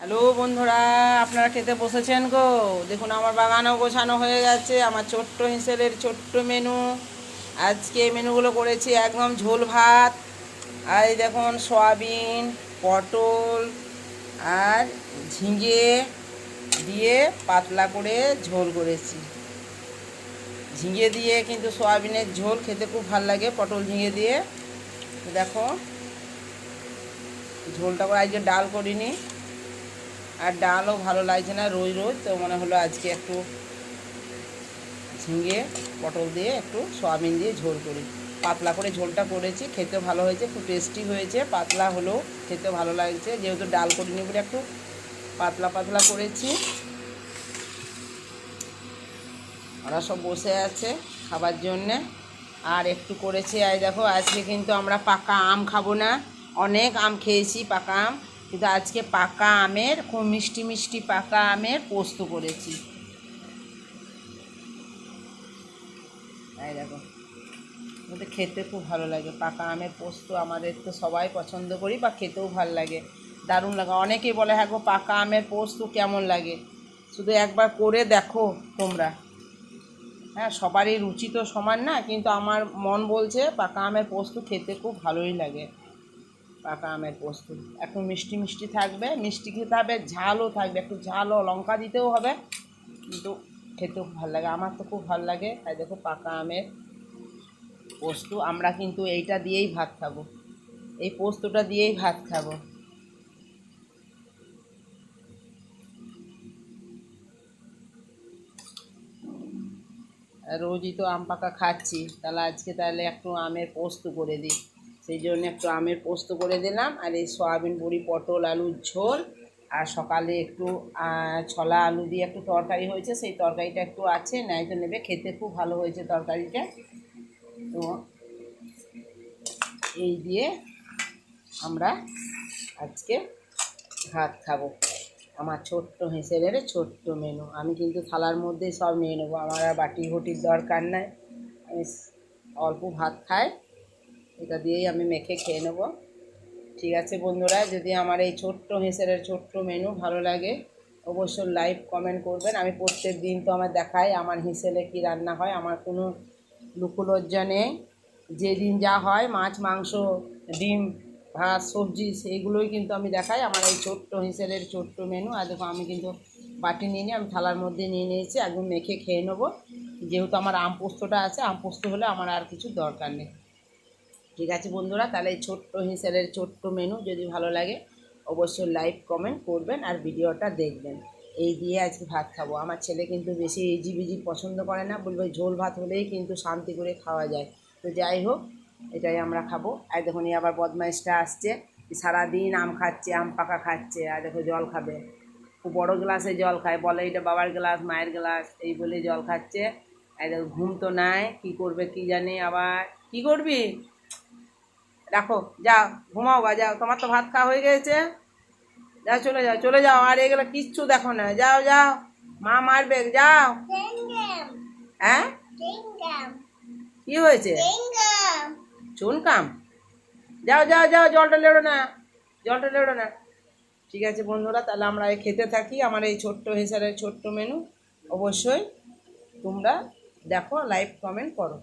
Hello বন্ধুরা, আপনারা খেতে বসেছেন গো? দেখুন, আমার বাগানও গোছানো হয়ে গেছে, আমার ছোট্ট হিসেবের ছোট্ট মেনু। আজকে এই মেনুগুলো করেছি একদম ঝোল ভাত, আর দেখুন, সয়াবিন, পটল, আর ঝিঙে দিয়ে পাতলা করে ঝোল করেছি। ঝিঙে দিয়ে কিন্তু সয়াবিনের ঝোল খেতে খুব ভালো লাগে, পটল ঝিঙে দিয়ে। দেখো, ঝোলটা করে আজকে ডাল করিনি। আর ডালও ভালো লাগছে না রোজ রোজ, তো মনে হলো আজকে একটু ঝিঙে, পটল দিয়ে একটু সয়াবিন দিয়ে ঝোল করি। পাতলা করে ঝোলটা করেছি, খেতে ভালো হয়েছে, খুব টেস্টি হয়েছে, পাতলা হলেও খেতে ভালো লাগছে। যেহেতু ডাল করিনি বলে একটু পাতলা পাতলা করেছি। ওরা সব বসে আছে খাবার জন্যে। আর একটু করেছি আজ দেখো, আজকে কিন্তু আমরা পাকা আম খাব না। অনেক আম খেয়েছি, পাকা আম। কিন্তু আজকে পাকা আমের, খুব মিষ্টি মিষ্টি পাকা আমের পোস্ত করেছি। এই দেখো ওদের খেতে খুব ভালো লাগে। পাকা আমের পোস্ত আমাদের তো সবাই পছন্দ করি বা খেতেও ভালো লাগে। দারুণ লাগে। অনেকেই বলে হ্যাঁ গো, পাকা আমের পোস্ত কেমন লাগে? শুধু একবার করে দেখো তোমরা। হ্যাঁ সবারই রুচি তো সমান না, কিন্তু আমার মন বলছে পাকা আমের পোস্ত খেতে খুব ভালোই লাগে। পাকা আমের পোস্ত। একটু মিষ্টি মিষ্টি থাকবে, মিষ্টি খেতে হবে, ঝালও থাকবে, একটু ঝালও লঙ্কা দিতেও হবে। কিন্তু খেতেও ভালো লাগে, আমার তো খুব ভালো লাগে। তাই দেখো পাকা আমের পোস্ত, আমরা কিন্তু এইটা দিয়েই ভাত খাব। এই পোস্তটা দিয়েই ভাত খাব। রোজই তো আম পাকা খাচ্ছি, তাহলে আজকে তাহলে একটু আমের পোস্ত করে দিই। সেই জন্য একটু আমের পোস্ত করে দিলাম আর এই সয়াবিন বড়ি, পটল, আলুর ঝোল আর সকালে একটু ছলা আলু দিয়ে একটু তরকারি হয়েছে, সেই তরকারিটা একটু আছে তো নেবে, খেতে খুব ভালো হয়েছে তরকারিটা। তো এই দিয়ে আমরা আজকে ভাত খাব, আমার ছোট্ট হেঁসেলের ছোট্ট মেনু। আমি কিন্তু থালার মধ্যেই সব নিয়ে নেব, আমার আর বাটি ঘটির দরকার নাই। আমি অল্প ভাত খাই। এটা দিয়েই আমি মেখে খেয়ে নেব। ঠিক আছে বন্ধুরা, যদি আমার এই ছোট্ট হেঁসেলের ছোট্ট মেনু ভালো লাগে, অবশ্যই লাইভ কমেন্ট করবেন। আমি প্রত্যেক দিন তো আমার দেখাই আমার হেঁসেলে কি রান্না হয়, আমার কোনো লুকুলজ্জা নেই। যেদিন যা হয়, মাছ, মাংস, ডিম, ভাত, সবজি, সেইগুলোই কিন্তু আমি দেখাই। আমার এই ছোট্ট হিসেবের ছোট্ট মেনু আর দেখো, আমি কিন্তু বাটি নিয়ে নিই আমি থালার মধ্যে নিয়ে নিয়েছি, একদম মেখে খেয়ে নেব। যেহেতু আমার আম পোস্তটা আছে, আম পোস্ত হলে আমার আর কিছু দরকার নেই। ঠিক আছে বন্ধুরা, তাহলে এই ছোট্ট হিসেবের ছোট্ট মেনু যদি ভালো লাগে, অবশ্যই লাইক কমেন্ট করবেন আর ভিডিওটা দেখবেন। এই দিয়ে আজকে ভাত খাব। আমার ছেলে কিন্তু বেশি ইজি বিজি পছন্দ করে না, বলবে ঝোল ভাত হলেই কিন্তু শান্তি করে খাওয়া যায়। তো যাই হোক, এটাই আমরা খাব। আর দেখুন আবার বদমাইশটা আসছে। সারাদিন আম খাচ্ছে, আম পাকা খাচ্ছে, আর দেখো জল খাবে। খুব বড়ো গ্লাসে জল খায়, বলে এটা বাবার গ্লাস, মায়ের গ্লাস, এই বলে জল খাচ্ছে। আর দেখো, ঘুম তো নাই, কি করবে কি জানি আবার। কি করবি? রাখো যাও ঘুমাও বা যাও তোমার তো ভাত খাওয়া হয়ে গেছে। যাও চলে যাও চলে যাও আর এগুলো কিচ্ছু দেখো না। যাও যাও মা মারবে যাও। হ্যাঁ? কি হয়েছে? চুনকাম? যাও যাও যাও জলটা লেড়ো না জলটা লেড়ো না। ঠিক আছে বন্ধুরা তাহলে আমরা এই খেতে থাকি আমার এই ছোট্ট হেসারের ছোট্ট মেনু অবশ্যই তোমরা দেখো লাইভ কমেন্ট করো।